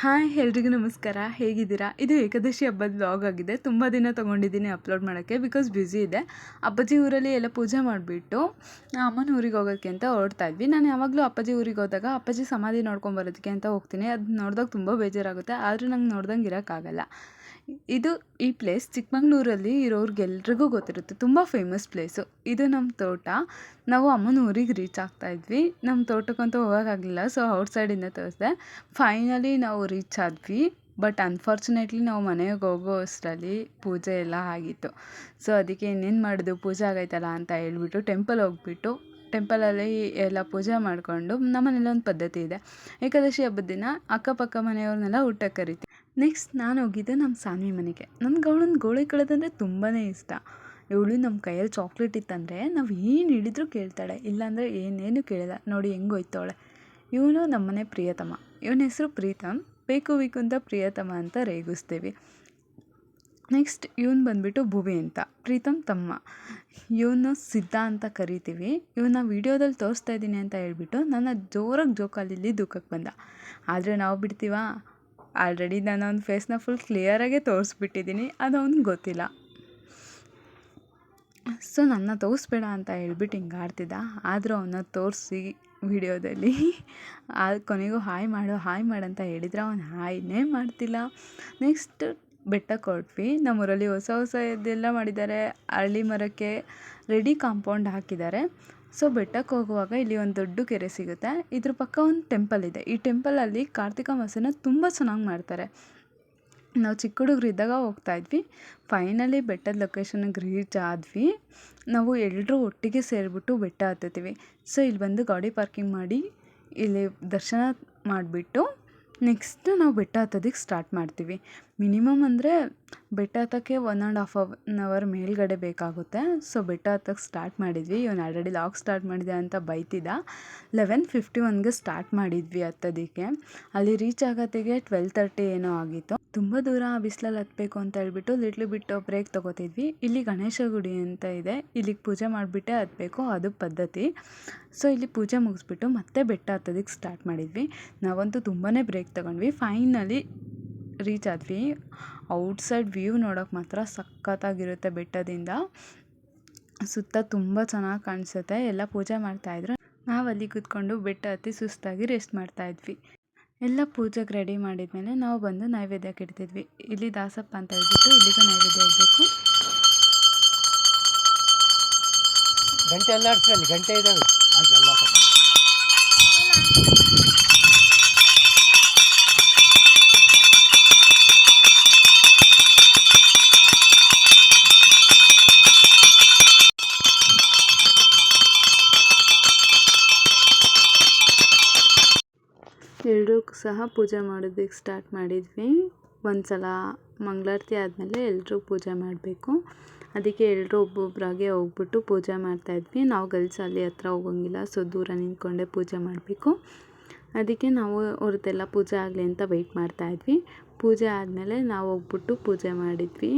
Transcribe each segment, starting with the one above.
Hi ಎಲ್ರಿಗೂ ನಮಸ್ಕಾರ, ಹೇಗಿದ್ದೀರಾ? ಇದು ಏಕಾದಶಿ ಹಬ್ಬದ ವ್ಲಾಗ್ ಆಗಿದೆ. ತುಂಬ ದಿನ ತೊಗೊಂಡಿದ್ದೀನಿ ಅಪ್ಲೋಡ್ ಮಾಡೋಕ್ಕೆ ಬಿಕಾಸ್ ಬ್ಯುಸಿ ಇದೆ. ಅಪ್ಪಾಜಿ ಊರಲ್ಲಿ ಎಲ್ಲ ಪೂಜೆ ಮಾಡಿಬಿಟ್ಟು ಅಮ್ಮನ ಊರಿಗೆ ಹೋಗೋಕ್ಕೆ ಅಂತ ಹೊರಡ್ತಾ ಇದ್ವಿ. ನಾನು ಯಾವಾಗಲೂ ಅಪ್ಪಾಜಿ ಊರಿಗೆ ಹೋದಾಗ ಅಪ್ಪಾಜಿ ಸಮಾಧಿ ನೋಡ್ಕೊಂಬರೋದಕ್ಕೆ ಅಂತ ಹೋಗ್ತೀನಿ. ಅದು ನೋಡಿದಾಗ ತುಂಬ ಬೇಜಾರಾಗುತ್ತೆ. ಆದರೂ ನಂಗೆ ನೋಡ್ದಂಗೆ ಇರೋಕ್ಕಾಗಲ್ಲ. ಇದು ಈ ಪ್ಲೇಸ್ ಚಿಕ್ಕಮಂಗ್ಳೂರಲ್ಲಿ ಇರೋರಿಗೆಲ್ರಿಗೂ ಗೊತ್ತಿರುತ್ತೆ. ತುಂಬ ಫೇಮಸ್ ಪ್ಲೇಸು ಇದು ನಮ್ಮ ತೋಟ. ನಾವು ಅಮ್ಮನ ಊರಿಗೆ ರೀಚ್ ಆಗ್ತಾ ಇದ್ವಿ. ನಮ್ಮ ತೋಟಕ್ಕಂತೂ ಹೋಗೋಕ್ಕಾಗಲಿಲ್ಲ ಸೊ ಔಟ್ ಸೈಡಿಂದ ತೋರಿಸಿದೆ. ಫೈನಲಿ ನಾವು ರೀಚ್ ಆದ್ವಿ. ಬಟ್ ಅನ್ಫಾರ್ಚುನೇಟ್ಲಿ ನಾವು ಮನೆಗೆ ಹೋಗೋ ಅಷ್ಟರಲ್ಲಿ ಪೂಜೆ ಎಲ್ಲ ಆಗಿತ್ತು. ಸೊ ಅದಕ್ಕೆ ಇನ್ನೇನು ಮಾಡೋದು? ಪೂಜೆ ಆಗೈತಲ್ಲ ಅಂತ ಹೇಳ್ಬಿಟ್ಟು ಟೆಂಪಲ್ ಹೋಗ್ಬಿಟ್ಟು ಟೆಂಪಲಲ್ಲಿ ಎಲ್ಲ ಪೂಜೆ ಮಾಡಿಕೊಂಡು ನಮ್ಮನೇಲಿ ಒಂದು ಪದ್ಧತಿ ಇದೆ. ಏಕಾದಶಿ ಹಬ್ಬದ ದಿನ ಅಕ್ಕಪಕ್ಕ ಮನೆಯವ್ರನ್ನೆಲ್ಲ ಊಟಕ್ಕೆ ಕರಿತೀವಿ. ನೆಕ್ಸ್ಟ್ ನಾನು ಹೋಗಿದ್ದೆ ನಮ್ಮ ಸಾನ್ವಿ ಮನೆಗೆ. ನನ್ಗೆ ಅವಳನ್ನ ಗೋಳಿ ಕಳೆದಂದರೆ ತುಂಬಾ ಇಷ್ಟ. ಇವಳು ನಮ್ಮ ಕೈಯಲ್ಲಿ ಚಾಕ್ಲೇಟ್ ಇತ್ತಂದರೆ ನಾವು ಏನು ಹೇಳಿದರೂ ಕೇಳ್ತಾಳೆ. ಇಲ್ಲಾಂದರೆ ಏನೇನು ಕೇಳಲ್ಲ. ನೋಡಿ ಹೆಂಗೆ ಹೋಯ್ತವಳೆ ಇವನು ನಮ್ಮನೆ ಪ್ರಿಯತಮ. ಇವನ ಹೆಸರು ಪ್ರೀತಮ್. ಬೇಕು ಬೇಕು ಅಂತ ಪ್ರಿಯತಮ ಅಂತ ರೇಗಿಸ್ತೀವಿ. ನೆಕ್ಸ್ಟ್ ಇವನು ಬಂದುಬಿಟ್ಟು ಭುವಿ ಅಂತ. ಪ್ರೀತಮ್ ತಮ್ಮ. ಇವನು ಸಿದ್ಧ ಅಂತ ಕರಿತೀವಿ. ಇವನ್ನ ವೀಡಿಯೋದಲ್ಲಿ ತೋರಿಸ್ತಾ ಇದ್ದೀನಿ ಅಂತ ಹೇಳ್ಬಿಟ್ಟು ನನ್ನ ಜೋರಾಗಿ ಜೋಕಾಲಿಲ್ಲಿ ದುಃಖಕ್ಕೆ ಬಂದ. ಆದರೆ ನಾವು ಬಿಡ್ತೀವಾ? ಆಲ್ರೆಡಿ ನಾನು ಅವ್ನ ಫೇಸ್ನ ಫುಲ್ ಕ್ಲಿಯರಾಗೆ ತೋರಿಸ್ಬಿಟ್ಟಿದ್ದೀನಿ ಅದು ಅವ್ನಿಗೆ ಗೊತ್ತಿಲ್ಲ. ಸೊ ನನ್ನ ತೋರಿಸ್ಬೇಡ ಅಂತ ಹೇಳ್ಬಿಟ್ಟು ಹಿಂಗೆ ಆಡ್ತಿದ್ದ ಆದರೂ ಅವನ್ನ ತೋರಿಸಿ ವಿಡಿಯೋದಲ್ಲಿ. ಆ ಕೊನೆಗೂ ಹಾಯ್ ಮಾಡು, ಹಾಯ್ ಮಾಡಂತ ಹೇಳಿದ್ರೆ ಅವನು ಹಾಯ್ನೇ ಮಾಡ್ತಿಲ್ಲ. ನೆಕ್ಸ್ಟ್ ಬೆಟ್ಟಕ್ಕೆ ಹೊರಟ್ವಿ ನಮ್ಮೂರಲ್ಲಿ ಹೊಸ ಹೊಸ ಇದೆಲ್ಲ ಮಾಡಿದ್ದಾರೆ. ಅರಳಿ ಮರಕ್ಕೆ ರೆಡಿ ಕಾಂಪೌಂಡ್ ಹಾಕಿದ್ದಾರೆ. ಸೊ ಬೆಟ್ಟಕ್ಕೆ ಹೋಗುವಾಗ ಇಲ್ಲಿ ಒಂದು ದೊಡ್ಡ ಕೆರೆ ಸಿಗುತ್ತೆ. ಇದ್ರ ಪಕ್ಕ ಒಂದು ಟೆಂಪಲ್ ಇದೆ. ಈ ಟೆಂಪಲಲ್ಲಿ ಕಾರ್ತಿಕ ಮಾಸನ ತುಂಬ ಚೆನ್ನಾಗಿ ಮಾಡ್ತಾರೆ. ನಾವು ಚಿಕ್ಕ ಹುಡುಗರು ಇದ್ದಾಗ ಹೋಗ್ತಾ ಇದ್ವಿ. ಫೈನಲಿ ಬೆಟ್ಟದ ಲೊಕೇಶನ್ಗೆ ರೀಚ್ ಆದ್ವಿ. ನಾವು ಎಲ್ಲರೂ ಒಟ್ಟಿಗೆ ಸೇರಿಬಿಟ್ಟು ಬೆಟ್ಟ ಹತ್ತುತ್ತೀವಿ. ಸೊ ಇಲ್ಲಿ ಬಂದು ಗಾಡಿ ಪಾರ್ಕಿಂಗ್ ಮಾಡಿ ಇಲ್ಲಿ ದರ್ಶನ ಮಾಡಿಬಿಟ್ಟು ನೆಕ್ಸ್ಟ್ ನಾವು ಬೆಟ್ಟ ಹತ್ತೋದಕ್ಕೆ ಸ್ಟಾರ್ಟ್ ಮಾಡ್ತೀವಿ. ಮಿನಿಮಮ್ ಅಂದರೆ ಬೆಟ್ಟ ಹತ್ತೋಕ್ಕೆ one and half an hour ಮೇಲುಗಡೆ ಬೇಕಾಗುತ್ತೆ. ಸೊ ಬೆಟ್ಟ ಹತ್ತೋಕ್ಕೆ ಸ್ಟಾರ್ಟ್ ಮಾಡಿದ್ವಿ. ಇವನು ಆಲ್ರೆಡಿ ಲಾಗ್ ಸ್ಟಾರ್ಟ್ ಮಾಡಿದೆ ಅಂತ ಬೈತಿದ್ದ. ಲೆವೆನ್ ಫಿಫ್ಟಿ ಒನ್ಗೆ ಸ್ಟಾರ್ಟ್ ಮಾಡಿದ್ವಿ ಹತ್ತೋದಕ್ಕೆ. ಅಲ್ಲಿ ರೀಚ್ ಆಗೋತ್ತಿಗೆ ಟ್ವೆಲ್ ತರ್ಟಿ ಏನೋ ಆಗಿತ್ತು. ತುಂಬ ದೂರ ಬಿಸಿಲಲ್ಲಿ ಹತ್ತಬೇಕು ಅಂತ ಹೇಳ್ಬಿಟ್ಟು ಲಿಟ್ಲು ಬಿಟ್ಟು ಬ್ರೇಕ್ ತೊಗೋತಿದ್ವಿ. ಇಲ್ಲಿ ಗಣೇಶ ಗುಡಿ ಅಂತ ಇದೆ. ಇಲ್ಲಿಗೆ ಪೂಜೆ ಮಾಡಿಬಿಟ್ಟೆ ಹತ್ತಬೇಕು ಅದು ಪದ್ಧತಿ. ಸೊ, ಇಲ್ಲಿ ಪೂಜೆ ಮುಗಿಸ್ಬಿಟ್ಟು ಮತ್ತೆ ಬೆಟ್ಟ ಹತ್ತೋದಕ್ಕೆ ಸ್ಟಾರ್ಟ್ ಮಾಡಿದ್ವಿ. ನಾವಂತೂ ತುಂಬಾ ಬ್ರೇಕ್ ತೊಗೊಂಡ್ವಿ. ಫೈನಲಿ ರೀಚ್ ಆದ್ವಿ. ಔಟ್ಸೈಡ್ ವ್ಯೂ ನೋಡೋಕೆ ಮಾತ್ರ ಸಖತ್ತಾಗಿರುತ್ತೆ ಬೆಟ್ಟದಿಂದ. ಸುತ್ತ ತುಂಬ ಚೆನ್ನಾಗಿ ಕಾಣಿಸುತ್ತೆ. ಎಲ್ಲ ಪೂಜೆ ಮಾಡ್ತಾಯಿದ್ರು ನಾವು ಅಲ್ಲಿ ಕೂತ್ಕೊಂಡು ಬೆಟ್ಟ ಹತ್ತಿ ಸುಸ್ತಾಗಿ ರೆಸ್ಟ್ ಮಾಡ್ತಾಯಿದ್ವಿ ಎಲ್ಲ ಪೂಜೆಗೆ ರೆಡಿ ಮಾಡಿದ್ಮೇಲೆ ನಾವು ಬಂದು ನೈವೇದ್ಯಕ್ಕೆ ಇಡ್ತಿದ್ವಿ ಇಲ್ಲಿ ದಾಸಪ್ಪ ಅಂತ ಹೇಳ್ಬಿಟ್ಟು ಇಲ್ಲಿಗೆ ನೈವೇದ್ಯ ಇಡಬೇಕು. ಗಂಟೆ ಎಲ್ಲ ಗಂಟೆ ಇದ್ದಾವೆ. ಎಲ್ಲರೂ ಸಹ ಪೂಜೆ ಮಾಡೋದಕ್ಕೆ ಸ್ಟಾರ್ಟ್ ಮಾಡಿದ್ವಿ. ಒಂದು ಸಲ ಮಂಗಳಾರತಿ ಆದಮೇಲೆ ಎಲ್ಲರೂ ಪೂಜೆ ಮಾಡಬೇಕು. ಅದಕ್ಕೆ ಎಲ್ಲರೂ ಒಬ್ಬೊಬ್ಬರಾಗೆ ಹೋಗ್ಬಿಟ್ಟು ಪೂಜೆ ಮಾಡ್ತಾಯಿದ್ವಿ ನಾವು ಗರ್ಲ್ಸ್ ಅಲ್ಲಿ ಹತ್ರ ಹೋಗೋಂಗಿಲ್ಲ ಸೊ ದೂರ ನಿಂತ್ಕೊಂಡೆ ಪೂಜೆ ಮಾಡಬೇಕು. ಅದಕ್ಕೆ ನಾವು ಅವ್ರದ್ದೆಲ್ಲ ಪೂಜೆ ಆಗಲಿ ಅಂತ ವೆಯ್ಟ್ ಮಾಡ್ತಾಯಿದ್ವಿ ಪೂಜೆ ಆದಮೇಲೆ ನಾವು ಹೋಗ್ಬಿಟ್ಟು ಪೂಜೆ ಮಾಡಿದ್ವಿ.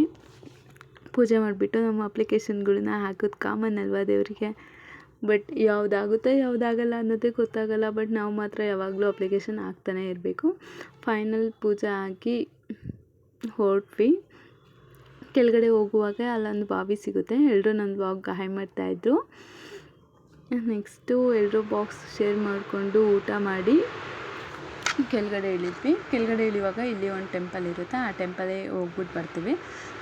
ಪೂಜೆ ಮಾಡಿಬಿಟ್ಟು ನಮ್ಮ ಅಪ್ಲಿಕೇಶನ್ಗಳನ್ನ ಹಾಕೋದು ಕಾಮನ್ ಅಲ್ವಾ ದೇವರಿಗೆ? ಬಟ್ ಯಾವುದಾಗುತ್ತೆ, ಯಾವುದಾಗಲ್ಲ ಅನ್ನೋದೇ ಗೊತ್ತಾಗಲ್ಲ. ಬಟ್ ನಾವು ಮಾತ್ರ ಯಾವಾಗಲೂ ಅಪ್ಲಿಕೇಶನ್ ಹಾಕ್ತಾನೆ ಇರಬೇಕು. ಫೈನಲ್ ಪೂಜೆ ಆಗಿ ಹೊರಟ್ವಿ. ಕೆಳಗಡೆ ಹೋಗುವಾಗ ಅಲ್ಲೊಂದು ಬಾವಿ ಸಿಗುತ್ತೆ. ಎಲ್ಲರೂ ನನ್ನ ಬ್ಲಾಗ್ ಗಾಯ ಮಾಡ್ತಾಯಿದ್ರು ನೆಕ್ಸ್ಟು ಎಲ್ಲರೂ ಬಾಕ್ಸ್ ಶೇರ್ ಮಾಡಿಕೊಂಡು ಊಟ ಮಾಡಿ ಕೆಳಗಡೆ ಇಳಿದ್ವಿ. ಕೆಳಗಡೆ ಇಳಿಯುವಾಗ ಇಲ್ಲಿ ಒಂದು ಟೆಂಪಲ್ ಇರುತ್ತೆ. ಆ ಟೆಂಪಲೇ ಹೋಗ್ಬಿಟ್ಟು ಬರ್ತೀವಿ.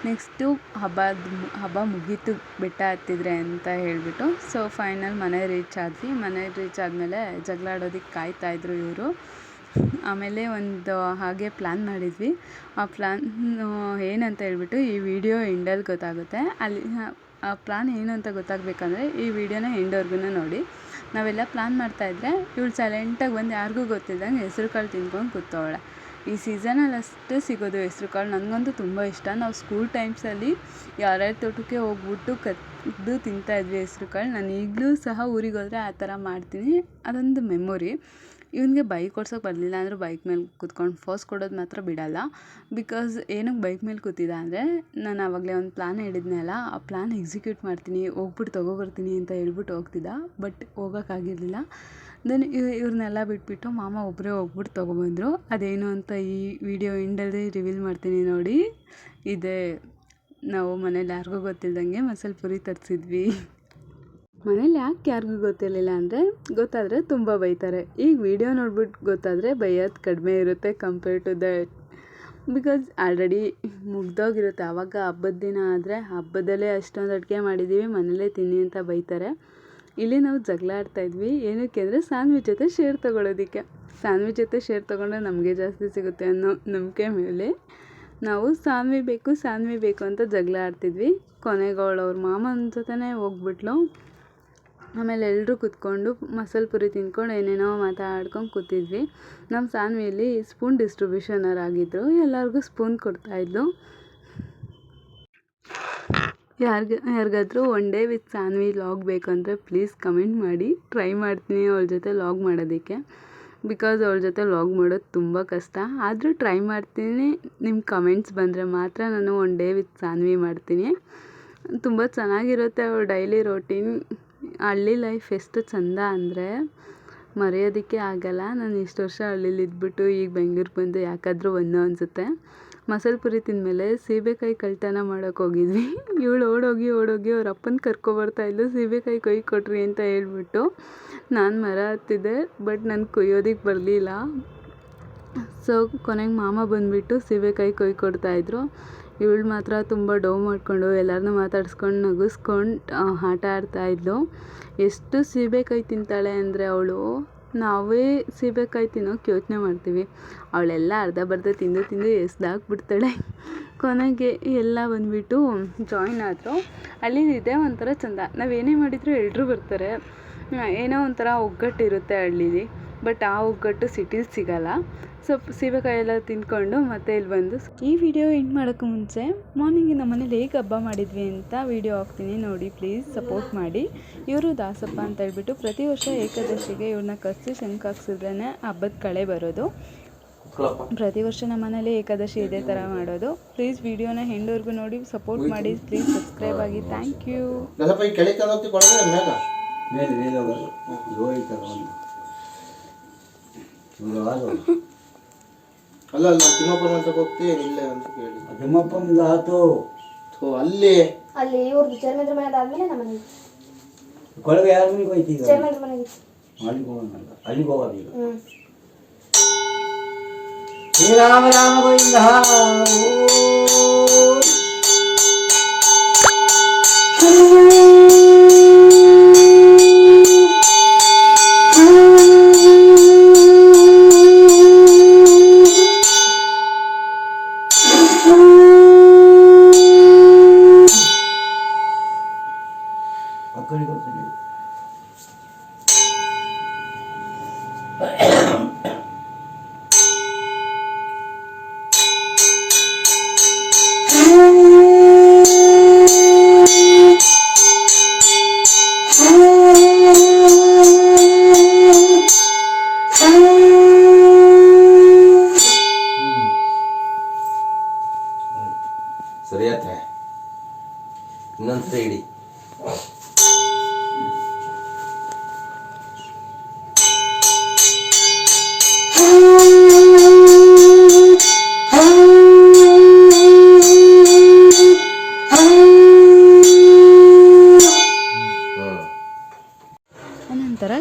ನೆಕ್ಸ್ಟು ಹಬ್ಬದ ಹಬ್ಬ ಮುಗೀತು ಬೆಟ್ಟ ಹತ್ತಿದ್ರೆ ಅಂತ ಹೇಳಿಬಿಟ್ಟು. ಸೊ ಫೈನಲ್ ಮನೆ ರೀಚ್ ಆದ್ವಿ. ಮನೆ ರೀಚ್ ಆದಮೇಲೆ ಜಗಳ ಆಡೋದಕ್ಕೆ ಕಾಯ್ತಾಯಿದ್ರು ಇವರು. ಆಮೇಲೆ ಒಂದು ಹಾಗೆ ಪ್ಲ್ಯಾನ್ ಮಾಡಿದ್ವಿ. ಆ ಪ್ಲ್ಯಾನ್ ಏನಂತ ಹೇಳ್ಬಿಟ್ಟು ಈ ವಿಡಿಯೋ ಎಂಡಲ್ಲಿ ಗೊತ್ತಾಗುತ್ತೆ. ಅಲ್ಲಿ, ಆ ಪ್ಲ್ಯಾನ್ ಏನು ಅಂತ ಗೊತ್ತಾಗಬೇಕಂದ್ರೆ ಈ ವಿಡಿಯೋನ ಎಂಡವರೆಗೂ ನೋಡಿ. ನಾವೆಲ್ಲ ಪ್ಲ್ಯಾನ್ ಮಾಡ್ತಾಯಿದ್ರೆ ಇವಳು ಸೈಲೆಂಟಾಗಿ ಬಂದು ಯಾರಿಗೂ ಗೊತ್ತಿಲ್ದಂಗೆ ಹೆಸ್ರು ಕಾಳು ತಿನ್ಕೊಂಡು ಕೂತವಳೆ ಈ ಸೀಸನಲ್ಲಿ ಅಷ್ಟೇ ಸಿಗೋದು ಹೆಸ್ರು ಕಾಳು. ನನಗಂತೂ ತುಂಬ ಇಷ್ಟ. ನಾವು ಸ್ಕೂಲ್ ಟೈಮ್ಸಲ್ಲಿ ಯಾರ್ಯಾರ ತೋಟಕ್ಕೆ ಹೋಗ್ಬಿಟ್ಟು ಕದ್ದು ತಿಂತಾಯಿದ್ವಿ ಹೆಸ್ರು ಕಾಳು. ನಾನು ಈಗಲೂ ಸಹ ಊರಿಗೆ ಹೋದರೆ ಆ ಥರ ಮಾಡ್ತೀನಿ. ಅದೊಂದು ಮೆಮೊರಿ ಇವನಿಗೆ ಬೈಕ್ ಓಡ್ಸೋಕೆ ಬರಲಿಲ್ಲ ಅಂದರೂ ಬೈಕ್ ಮೇಲೆ ಕೂತ್ಕೊಂಡು ಫೋಸ್ ಕೊಡೋದು ಮಾತ್ರ ಬಿಡಲ್ಲ. ಬಿಕಾಸ್ ಏನಕ್ಕೆ ಬೈಕ್ ಮೇಲೆ ಕೂತಿದ್ದ ಅಂದರೆ, ನಾನು ಆವಾಗಲೇ ಒಂದು ಪ್ಲ್ಯಾನ್ ಹೇಳಿದ್ನಲ್ಲ, ಆ ಪ್ಲ್ಯಾನ್ ಎಕ್ಸಿಕ್ಯೂಟ್ ಮಾಡ್ತೀನಿ, ಹೋಗ್ಬಿಟ್ಟು ತೊಗೊಬರ್ತೀನಿ ಅಂತ ಹೇಳ್ಬಿಟ್ಟು ಹೋಗ್ತಿದ್ದ ಬಟ್ ಹೋಗೋಕ್ಕಾಗಿರಲಿಲ್ಲ ದೆನ್ ಇವ್ರನ್ನೆಲ್ಲ ಬಿಟ್ಬಿಟ್ಟು ಮಾಮ ಒಬ್ಬರೇ ಹೋಗ್ಬಿಟ್ಟು ತೊಗೊಬಂದರು. ಅದೇನು ಅಂತ ಈ ವಿಡಿಯೋ ಇಂಡಲ್ಲಿ ರಿವೀಲ್ ಮಾಡ್ತೀನಿ ನೋಡಿ. ಇದೇ, ನಾವು ಮನೇಲಿ ಯಾರಿಗೂ ಗೊತ್ತಿಲ್ದಂಗೆ ಮಸಾಲೆ ಪುರಿ ತರಿಸಿದ್ವಿ. ಮನೇಲಿ ಯಾಕೆ ಯಾರಿಗೂ ಗೊತ್ತಿರಲಿಲ್ಲ ಅಂದರೆ ಗೊತ್ತಾದರೆ ತುಂಬ ಬೈತಾರೆ. ಈಗ ವಿಡಿಯೋ ನೋಡ್ಬಿಟ್ಟು ಗೊತ್ತಾದರೆ ಬೈಯೋದು ಕಡಿಮೆ ಇರುತ್ತೆ compare to that because already ಮುಗ್ದೋಗಿರುತ್ತೆ. ಆವಾಗ ಹಬ್ಬದ ದಿನ ಆದರೆ ಹಬ್ಬದಲ್ಲೇ ಅಷ್ಟೊಂದು ಅಡುಗೆ ಮಾಡಿದ್ದೀವಿ ಮನೇಲೇ ತಿನ್ನಿ ಅಂತ ಬೈತಾರೆ. ಇಲ್ಲಿ ನಾವು ಜಗಳ ಆಡ್ತಾ ಇದ್ವಿ. ಏನಕ್ಕೆ ಅಂದರೆ ಸ್ಯಾಂಡ್ವಿಚ್ ಜೊತೆ ಶೇರ್ ತೊಗೊಳೋದಕ್ಕೆ. ಸ್ಯಾಂಡ್ವಿಚ್ ಜೊತೆ ಶೇರ್ ತೊಗೊಂಡ್ರೆ ನಮಗೆ ಜಾಸ್ತಿ ಸಿಗುತ್ತೆ ಅನ್ನೋ ನಂಬಿಕೆ ಮೇಲೆ ನಾವು ಸಾನ್ವಿ ಬೇಕು ಸಾನ್ವಿ ಬೇಕು ಅಂತ ಜಗಳ ಆಡ್ತಿದ್ವಿ. ಕೊನೆಗೆ ಅವ್ರ ಮಾಮನ ಜೊತೆನೇ ಹೋಗ್ಬಿಟ್ಲು. ಆಮೇಲೆ ಎಲ್ಲರೂ ಕೂತ್ಕೊಂಡು ಮಸಾಲೆ ಪುರಿ ತಿನ್ಕೊಂಡು ಏನೇನೋ ಮಾತಾಡ್ಕೊಂಡು ಕೂತಿದ್ವಿ. ನಮ್ಮ ಸಾನ್ವಿಯಲ್ಲಿ ಸ್ಪೂನ್ ಡಿಸ್ಟ್ರಿಬ್ಯೂಷನರ್ ಆಗಿದ್ದರು ಎಲ್ಲರಿಗೂ ಸ್ಪೂನ್ ಕೊಡ್ತಾಯಿದ್ಲು ಯಾರಿಗೆ, ಯಾರಿಗಾದ್ರೂ one day with Saanvi vlog ಬೇಕಂದರೆ ಪ್ಲೀಸ್ ಕಮೆಂಟ್ ಮಾಡಿ. ಟ್ರೈ ಮಾಡ್ತೀನಿ ಅವಳ ಜೊತೆ ಲಾಗ್ ಮಾಡೋದಕ್ಕೆ. ಬಿಕಾಸ್ ಅವಳ ಜೊತೆ ಲಾಗ್ ಮಾಡೋದು ತುಂಬ ಕಷ್ಟ. ಆದರೂ ಟ್ರೈ ಮಾಡ್ತೀನಿ. ನಿಮ್ಮ ಕಮೆಂಟ್ಸ್ ಬಂದರೆ ಮಾತ್ರ ನಾನು ಒನ್ ಡೇ ವಿತ್ ಸಾನ್ವಿ ಮಾಡ್ತೀನಿ. ತುಂಬ ಚೆನ್ನಾಗಿರುತ್ತೆ ಅವಳ ಡೈಲಿ ರೋಟೀನ್. ಹಳ್ಳಿ ಲೈಫ್ ಎಷ್ಟು ಚಂದ ಅಂದರೆ ಮರೆಯೋದಕ್ಕೆ ಆಗಲ್ಲ. ನಾನು ಇಷ್ಟು ವರ್ಷ ಹಳ್ಳಿಲಿ ಇದ್ಬಿಟ್ಟು ಈಗ ಬೆಂಗ್ಳೂರಿಗೆ ಬಂದು ಯಾಕಾದರೂ ಒಂದು ಅನಿಸುತ್ತೆ. ಮಸಾಲೆ ಪುರಿ ತಿಂದಮೇಲೆ ಸೀಬೆಕಾಯಿ ಕಳ್ತನ ಮಾಡೋಕೆ ಹೋಗಿದ್ವಿ. ಇವಳು ಓಡೋಗಿ ಓಡೋಗಿ ಅವ್ರ ಅಪ್ಪನ ಕರ್ಕೊಬರ್ತಾಯಿದ್ಲು ಸೀಬೆಕಾಯಿ ಕೊಯ್ ಕೊಟ್ರಿ ಅಂತ ಹೇಳ್ಬಿಟ್ಟು ನಾನು ಮರ ಹತ್ತಿದ್ದೆ ಬಟ್ ನಾನು ಕೊಯ್ಯೋದಕ್ಕೆ ಬರಲಿಲ್ಲ. ಸೊ ಕೊನೆಗೆ ಮಾಮ ಬಂದುಬಿಟ್ಟು ಸೀಬೆಕಾಯಿ ಕೊಯ್ ಕೊಡ್ತಾಯಿದ್ರು ಇವಳು ಮಾತ್ರ ತುಂಬ ಡೋ ಮಾಡಿಕೊಂಡು ಎಲ್ಲರನ್ನೂ ಮಾತಾಡ್ಸ್ಕೊಂಡು ನಗಿಸ್ಕೊಂಡು ಆಟ ಆಡ್ತಾಯಿದ್ಲು ಎಷ್ಟು ಸೀಬೆಕಾಯಿ ತಿಂತಾಳೆ ಅಂದರೆ ಅವಳು, ನಾವೇ ಸೀಬೆಕಾಯಿ ತಿನ್ನೋಕ್ಕೆ ಯೋಚನೆ ಮಾಡ್ತೀವಿ. ಅವಳೆಲ್ಲ ಅರ್ಧ ಬರ್ಧ ತಿಂದು ತಿಂದು ಎಸ್ದಾಕ್ಬಿಡ್ತಾಳೆ ಕೊನೆಗೆ ಎಲ್ಲ ಬಂದುಬಿಟ್ಟು ಜಾಯಿನ್ ಆದರು. ಅಲ್ಲಿ ಇದೇ ಒಂಥರ ಚಂದ. ನಾವೇನೇ ಮಾಡಿದರೂ ಎಲ್ಲರೂ ಬರ್ತಾರೆ. ಏನೋ ಒಂಥರ ಒಗ್ಗಟ್ಟಿರುತ್ತೆ ಹಳ್ಳೀಲಿ. ಬಟ್ ಆ ಒಗ್ಗಟ್ಟು ಸಿಟೀಲಿ ಸಿಗಲ್ಲ. ಸೊ ಸೀಬೆಕಾಯಿ ಎಲ್ಲ ತಿಂದ್ಕೊಂಡು ಮತ್ತೆ ಇಲ್ಲಿ ಬಂದು ಈ ವಿಡಿಯೋ ಎಂಡ್ ಮಾಡೋಕ್ಕೂ ಮುಂಚೆ ಮಾರ್ನಿಂಗ್ ನಮ್ಮ ಮನೇಲಿ ಹೇಗೆ ಹಬ್ಬ ಮಾಡಿದ್ವಿ ಅಂತ ವಿಡಿಯೋ ಹಾಕ್ತೀನಿ. ನೋಡಿ ಪ್ಲೀಸ್ ಸಪೋರ್ಟ್ ಮಾಡಿ. ಇವರು ದಾಸಪ್ಪ ಅಂತ ಹೇಳ್ಬಿಟ್ಟು ಪ್ರತಿ ವರ್ಷ ಏಕಾದಶಿಗೆ ಇವ್ರನ್ನ ಕರೆಸಿ ಶಂಕ ಹಾಕ್ಸಿದ್ರೇ ಹಬ್ಬದ ಕಳೆ ಬರೋದು. ಪ್ರತಿ ವರ್ಷ ನಮ್ಮ ಮನೇಲಿ ಏಕಾದಶಿ ಇದೇ ಥರ ಮಾಡೋದು. ಪ್ಲೀಸ್ ವಿಡಿಯೋನ ಹೆಂಡೋರ್ಗು ನೋಡಿ ಸಪೋರ್ಟ್ ಮಾಡಿ ಪ್ಲೀಸ್ ಸಬ್ಸ್ಕ್ರೈಬ್ ಆಗಿ. Thank you. ಮೇಲೆ? ಅಲ್ಲ ಅಲ್ಲ ತಿಮ್ಮಪ್ಪನ ಅಂತ ಹೋಗ್ತೀಯ ಇಲ್ಲ ಅಂತ ಕೇಳಿ ತಿಮ್ಮಪ್ಪನ ಆತು ಸೋ ಅಲ್ಲಿ ಅಲ್ಲಿ ಇವ್ರದ್ದು ಚೇರ್ಮನ್ ಮನೆ ಆದ್ಮೇಲೆ ನಮ್ಮ ಮನೆಗೆ ಕೊಳಗೆ ಯಾರ ಮನೆಗೆ ಹೋಯ್ತು ಈಗ ಚೇರ್ಮನ್ ಮನೆಗೆ ಅಲ್ಲಿಗೆ ಹೋಗೋಣಲ್ಲ ಅಲ್ಲಿಗೆ ಹೋಗೋದು ಈಗ ಶ್ರೀರಾಮ ರಾಮ ಗೋವಿಂದ Ooh.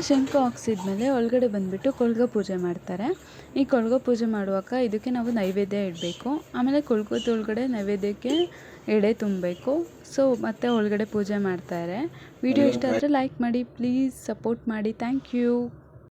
ಶಂಖ ಹಾಕ್ಸಿದ್ಮೇಲೆ ಒಳಗಡೆ ಬಂದುಬಿಟ್ಟು ಕೊಳ್ಗ ಪೂಜೆ ಮಾಡ್ತಾರೆ. ಈ ಕೊಳ್ಗ ಪೂಜೆ ಮಾಡುವಾಗ ಇದಕ್ಕೆ ನಾವು ನೈವೇದ್ಯ ಇಡಬೇಕು. ಆಮೇಲೆ ಕೊಳ್ಗದ ಒಳಗಡೆ ನೈವೇದ್ಯಕ್ಕೆ ಎಡೆ ತುಂಬಬೇಕು. ಸೊ ಮತ್ತೆ ಒಳಗಡೆ ಪೂಜೆ ಮಾಡ್ತಾರೆ. ವಿಡಿಯೋ ಇಷ್ಟ ಆದರೆ ಲೈಕ್ ಮಾಡಿ ಪ್ಲೀಸ್ ಸಪೋರ್ಟ್ ಮಾಡಿ. Thank you